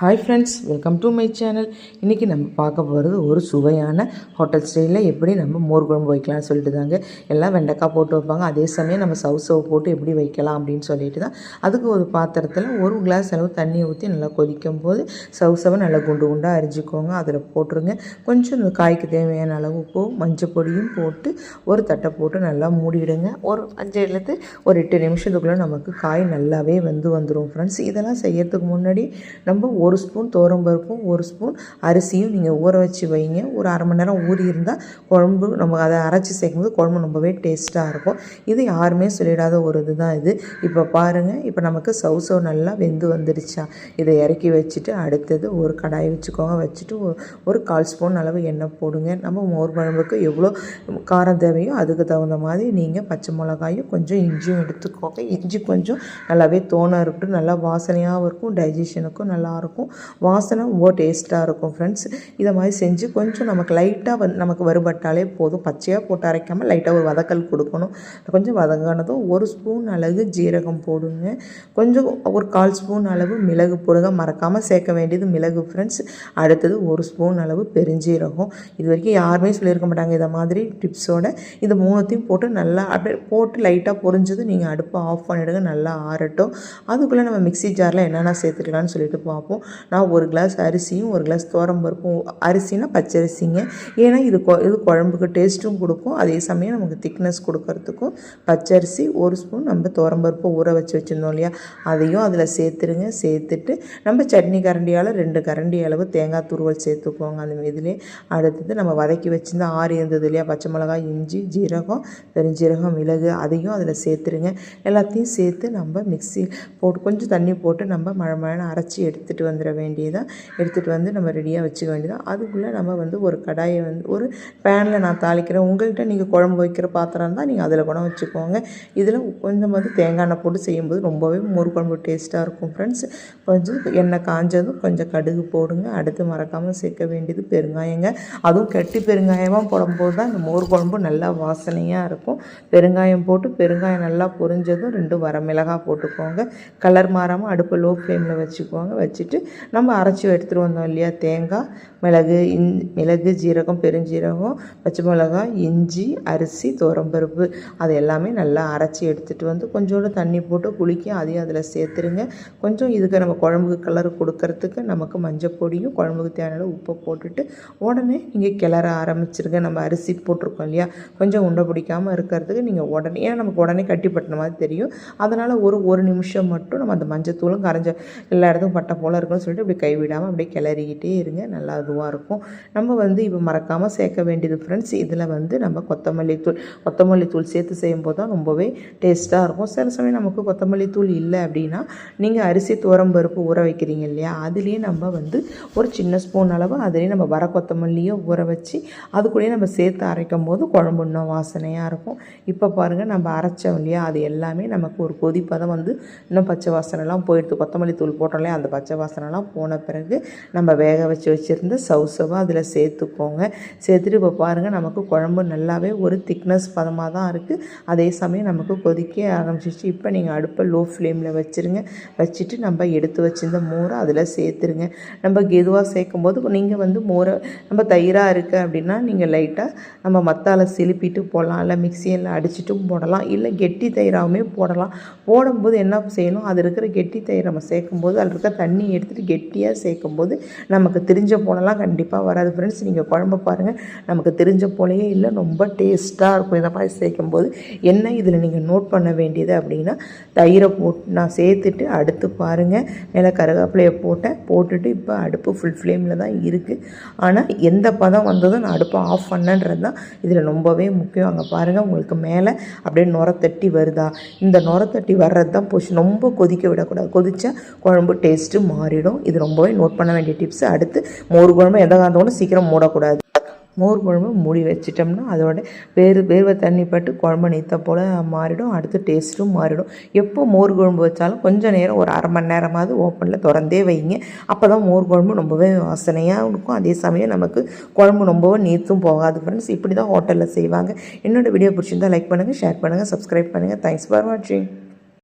Hi friends welcome to my channel இன்றைக்கி நம்ம பார்க்க போகிறது ஒரு சுவையான ஹோட்டல் ஸ்டைலில் எப்படி நம்ம மோர் குழம்பு வைக்கலாம்னு சொல்லிட்டு தாங்க. எல்லாம் வெண்டைக்காய் போட்டு வைப்பாங்க. அதே சமயம் நம்ம சவு சவு போட்டு எப்படி வைக்கலாம் அப்படின்னு சொல்லிட்டு தான். அதுக்கு ஒரு பாத்திரத்தில் ஒரு கிளாஸ் அளவு தண்ணி ஊற்றி நல்லா கொதிக்கும் போது சவு சவை நல்லா குண்டு குண்டாக அரிஞ்சிக்கோங்க. அதில் போட்டுருங்க. கொஞ்சம் இந்த காய்க்கு தேவையான அளவு உப்பும் மஞ்சள் பொடியும் போட்டு ஒரு தட்டை போட்டு நல்லா மூடிடுங்க. ஒரு அஞ்சுலேருந்து ஒரு எட்டு நிமிஷத்துக்குள்ளே நமக்கு காய் நல்லாவே வந்து வந்துடும் ஃப்ரெண்ட்ஸ் இதெல்லாம் செய்யறதுக்கு முன்னாடி நம்ம ஒரு ஸ்பூன் பருப்பும் ஒரு ஸ்பூன் அரிசியும் நீங்கள் ஊற வச்சு வைங்க. ஒரு அரை மணி நேரம் ஊறி இருந்தால் குழம்பு நம்ம அதை அரைச்சி சேர்க்கும்போது குழம்பு ரொம்பவே டேஸ்ட்டாக இருக்கும். இது யாருமே சொல்லிடாத ஒரு இது தான் இது. இப்போ பாருங்கள் இப்போ நமக்கு சவு சவு நல்லா வெந்து வந்துடுச்சா இதை இறக்கி வச்சுட்டு அடுத்தது ஒரு கடாய் வச்சுக்கோங்க. வச்சுட்டு ஒரு கால் ஸ்பூன் அளவு எண்ணெய் போடுங்க. நம்ம மோர் குழம்புக்கு எவ்வளோ காரம் தேவையோ அதுக்கு தகுந்த மாதிரி நீங்கள் பச்சை மிளகாயும் கொஞ்சம் இஞ்சியும் எடுத்துக்கோங்க. இஞ்சி கொஞ்சம் நல்லாவே தோணாக இருக்கட்டும் நல்லா வாசனையாகவும் இருக்கும் டைஜஷனுக்கும் நல்லா இருக்கும். வாசனை ரொம்ப டேஸ்ட்டாக இருக்கும் ஃப்ரெண்ட்ஸ் இதை மாதிரி செஞ்சு கொஞ்சம் நமக்கு லைட்டாக வந்து நமக்கு வறுபட்டாலே போதும். பச்சையாக போட்டு அரைக்காமல் லைட்டாக ஒரு வதக்கல் கொடுக்கணும். கொஞ்சம் வதங்கினதும் ஒரு ஸ்பூன் அளவு ஜீரகம் போடுங்க. கொஞ்சம் ஒரு கால் ஸ்பூன் அளவு மிளகு போடுங்க. மறக்காமல் சேர்க்க வேண்டியது மிளகு ஃப்ரெண்ட்ஸ் அடுத்தது ஒரு ஸ்பூன் அளவு பெருஞ்சீரகம். இது வரைக்கும் யாருமே சொல்லியிருக்க மாட்டாங்க இதை மாதிரி டிப்ஸோட இது மூணுத்தையும் போட்டு நல்லா அப்படியே போட்டு லைட்டாக பொறிஞ்சது நீங்கள் அடுப்பை ஆஃப் பண்ணிவிடுங்க நல்லா ஆறட்டும். அதுக்குள்ளே நம்ம மிக்ஸி ஜாரில் என்னென்ன சேர்த்துக்கலாம்னு சொல்லிட்டு பார்ப்போம். நான் ஒரு கிளாஸ் அரிசியும் ஒரு கிளாஸ் பருப்பும் அரிசினா பச்சரிசிங்க ஏன்னா இது கொ இது குழம்புக்கு டேஸ்ட்டும் கொடுக்கும். அதே சமயம் நமக்கு திக்னஸ் கொடுக்கறதுக்கும் பச்சரிசி ஒரு ஸ்பூன் நம்ம பருப்பு ஊற வச்சு வச்சுருந்தோம் இல்லையா? அதையும் அதில் சேர்த்துருங்க. சேர்த்துட்டு நம்ம சட்னி கரண்டியால் ரெண்டு கரண்டி அளவு தேங்காய் துருவல் சேர்த்துக்குவோங்க. அந்த இதிலே அடுத்தது நம்ம வதக்கி வச்சிருந்த ஆறு இருந்தது இல்லையா? பச்சை மிளகாய் இஞ்சி ஜீரகம் பெருஞ்சீரகம் மிளகு அதையும் அதில் சேர்த்துருங்க. எல்லாத்தையும் சேர்த்து நம்ம மிக்ஸி போட்டு கொஞ்சம் தண்ணி போட்டு நம்ம மழை மழைன்னு அரைச்சி எடுத்துகிட்டு வந்துட வேண்டியதாக எடுத்துகிட்டு வந்து நம்ம ரெடியாக வச்சுக்க வேண்டியதாக அதுக்குள்ளே நம்ம வந்து ஒரு கடாயை வந்து ஒரு பேனில் நான் தாளிக்கிறேன். உங்கள்கிட்ட நீங்கள் குழம்பு வைக்கிற பாத்திரம் இருந்தால் நீங்கள் அதில் கூட வச்சுக்கோங்க. இதில் கொஞ்சம் வந்து தேங்காய் எண்ணெய் போட்டு செய்யும்போது ரொம்பவே மோர் குழம்பு டேஸ்ட்டாக இருக்கும் ஃப்ரெண்ட்ஸ் கொஞ்சம் எண்ணெய் காஞ்சதும் கொஞ்சம் கடுகு போடுங்க. அடுத்து மறக்காமல் சேர்க்க வேண்டியது பெருங்காயங்க. அதுவும் கெட்டி பெருங்காயமாக போடும்போது தான் இந்த மோர் குழம்பு நல்லா வாசனையாக இருக்கும். பெருங்காயம் போட்டு பெருங்காயம் நல்லா பொரிஞ்சதும் ரெண்டு வரமிளகாய் போட்டுக்கோங்க. கலர் மாறாமல் அடுப்பு லோ ஃப்ளேமில் வச்சுக்கோங்க. வச்சுட்டு நம்ம அரைச்சி எடுத்துகிட்டு வந்தோம் இல்லையா? தேங்காய் மிளகு இன் மிளகு ஜீரகம் பெருஞ்சீரகம் பச்சை மிளகாய் இஞ்சி அரிசி துவரம்பருப்பு. அது எல்லாமே நல்லா அரைச்சி எடுத்துகிட்டு வந்து கொஞ்சோண்டு தண்ணி போட்டு குளிக்க அதையும் அதில் சேர்த்துருங்க. கொஞ்சம் இதுக்கு நம்ம குழம்புக்கு கலர் கொடுக்கறதுக்கு நமக்கு மஞ்சள் பொடியும் குழம்புக்கு தேவையான உப்பை போட்டுட்டு உடனே நீங்கள் கிளற ஆரம்பிச்சிருங்க. நம்ம அரிசி போட்டிருக்கோம் இல்லையா? கொஞ்சம் உண்டை பிடிக்காமல் இருக்கிறதுக்கு நீங்கள் உடனே ஏன்னா நமக்கு உடனே கட்டிப்பட்டின மாதிரி தெரியும். அதனால் ஒரு ஒரு நிமிஷம் மட்டும் நம்ம அந்த மஞ்சத்தூளும் கரைஞ்ச எல்லா இடத்துக்கும் பட்டை போல் இருக்குன்னு சொல்லிட்டு இப்படி கைவிடாமல் அப்படியே கிளறிக்கிட்டே இருங்க. நல்லா இதுவாக இருக்கும். நம்ம வந்து இப்போ மறக்காமல் சேர்க்க வேண்டியது ஃப்ரெண்ட்ஸ் இதில் வந்து நம்ம கொத்தமல்லி தூள் கொத்தமல்லி தூள் சேர்த்து செய்யும்போது தான் ரொம்பவே டேஸ்ட்டாக இருக்கும். சில சமயம் நமக்கு கொத்தமல்லி தூள் இல்லை அப்படின்னா நீங்கள் அரிசி துவரம் பருப்பு ஊற வைக்கிறீங்க இல்லையா? அதுலேயே நம்ம வந்து ஒரு சின்ன ஸ்பூன் அளவு அதுலேயே நம்ம வர கொத்தமல்லியோ ஊற வச்சு அது கூடயே நம்ம சேர்த்து அரைக்கும் போது குழம்பு இன்னும் வாசனையாக இருக்கும். இப்போ பாருங்கள் நம்ம அரைச்சோம் இல்லையா? அது எல்லாமே நமக்கு ஒரு கொதிப்பதம் வந்து இன்னும் பச்சை வாசனைலாம் போயிடுது. கொத்தமல்லி தூள் போட்டோம் அந்த பச்சை வாசனை வாசனைலாம் போன பிறகு நம்ம வேக வச்சு வச்சுருந்த சவுசவாக அதில் சேர்த்துக்கோங்க. சேர்த்துட்டு இப்போ பாருங்கள் நமக்கு குழம்பு நல்லாவே ஒரு திக்னஸ் பதமாக தான் இருக்குது அதே சமயம் நமக்கு கொதிக்க ஆரம்பிச்சிச்சு இப்போ நீங்கள் அடுப்பை லோ ஃப்ளேமில் வச்சுருங்க. வச்சுட்டு நம்ம எடுத்து வச்சிருந்த மோரை அதில் சேர்த்துருங்க. நம்ம எதுவாக சேர்க்கும் போது நீங்கள் வந்து மோரை நம்ம தயிராக இருக்குது அப்படின்னா நீங்கள் லைட்டாக நம்ம மத்தால சிலுப்பிட்டு போடலாம். இல்லை மிக்சியில் அடிச்சிட்டும் போடலாம். இல்லை கெட்டி தயிராகவுமே போடலாம். போடும்போது என்ன செய்யணும்? அது இருக்கிற கெட்டி தயிர் நம்ம சேர்க்கும்போது அதில் இருக்க தண்ணி எடுத்துகிட்டு கெட்டியாக சேர்க்கும்போது நமக்கு தெரிஞ்ச போலலாம் கண்டிப்பாக வராது. ஃப்ரெண்ட்ஸ் நீங்கள் குழம்பு பாருங்கள் நமக்கு தெரிஞ்ச போலயே இல்லை ரொம்ப டேஸ்ட்டாக இருக்கும் இதை மாதிரி சேர்க்கும்போது. என்ன இதில் நீங்கள் நோட் பண்ண வேண்டியது அப்படின்னா தயிரை போட்டு நான் சேர்த்துட்டு அடுத்து பாருங்கள் மேலே கருவேப்பிலையை போட்டேன் போட்டுட்டு இப்போ அடுப்பு ஃபுல் ஃப்ளேமில் தான் இருக்குது ஆனால் எந்த பதம் வந்ததும் நான் அடுப்பை ஆஃப் பண்ணன்றது தான் இதில் ரொம்பவே முக்கியம். அங்கே பாருங்கள் உங்களுக்கு மேலே அப்படியே நுர தட்டி வருதா? இந்த நுர தட்டி வர்றது தான் போச்சு ரொம்ப கொதிக்க விடக்கூடாது. கொதிச்சா குழம்பு டேஸ்ட்டு மாறிடும். இது ரொம்பவே நோட் பண்ண வேண்டிய டிப்ஸ் அடுத்து மோர் குழம்பு எந்த காரணத்தோடு சீக்கிரம் மூடக்கூடாது? மோர் குழம்பு மூடி வச்சிட்டோம்னா அதோட வேறு வேர்வை தண்ணி பட்டு குழம்பு நீத்த போல் மாறிடும். அடுத்து டேஸ்ட்டும் மாறிடும். எப்போ மோர் குழம்பு வச்சாலும் கொஞ்சம் நேரம் ஒரு அரை மணி நேரமாவது ஓப்பனில் திறந்தே வைங்க. அப்போ தான் மோர் குழம்பு ரொம்பவே வாசனையாக இருக்கும். அதே சமயம் நமக்கு குழம்பு ரொம்பவே நீத்தும் போகாது ஃப்ரெண்ட்ஸ் இப்படி தான் ஹோட்டலில் செய்வாங்க. என்னோட வீடியோ பிடிச்சிருந்தா லைக் பண்ணுங்கள் ஷேர் பண்ணுங்கள் சப்ஸ்கிரைப் பண்ணுங்கள் தேங்க்ஸ் ஃபார் வாட்சிங்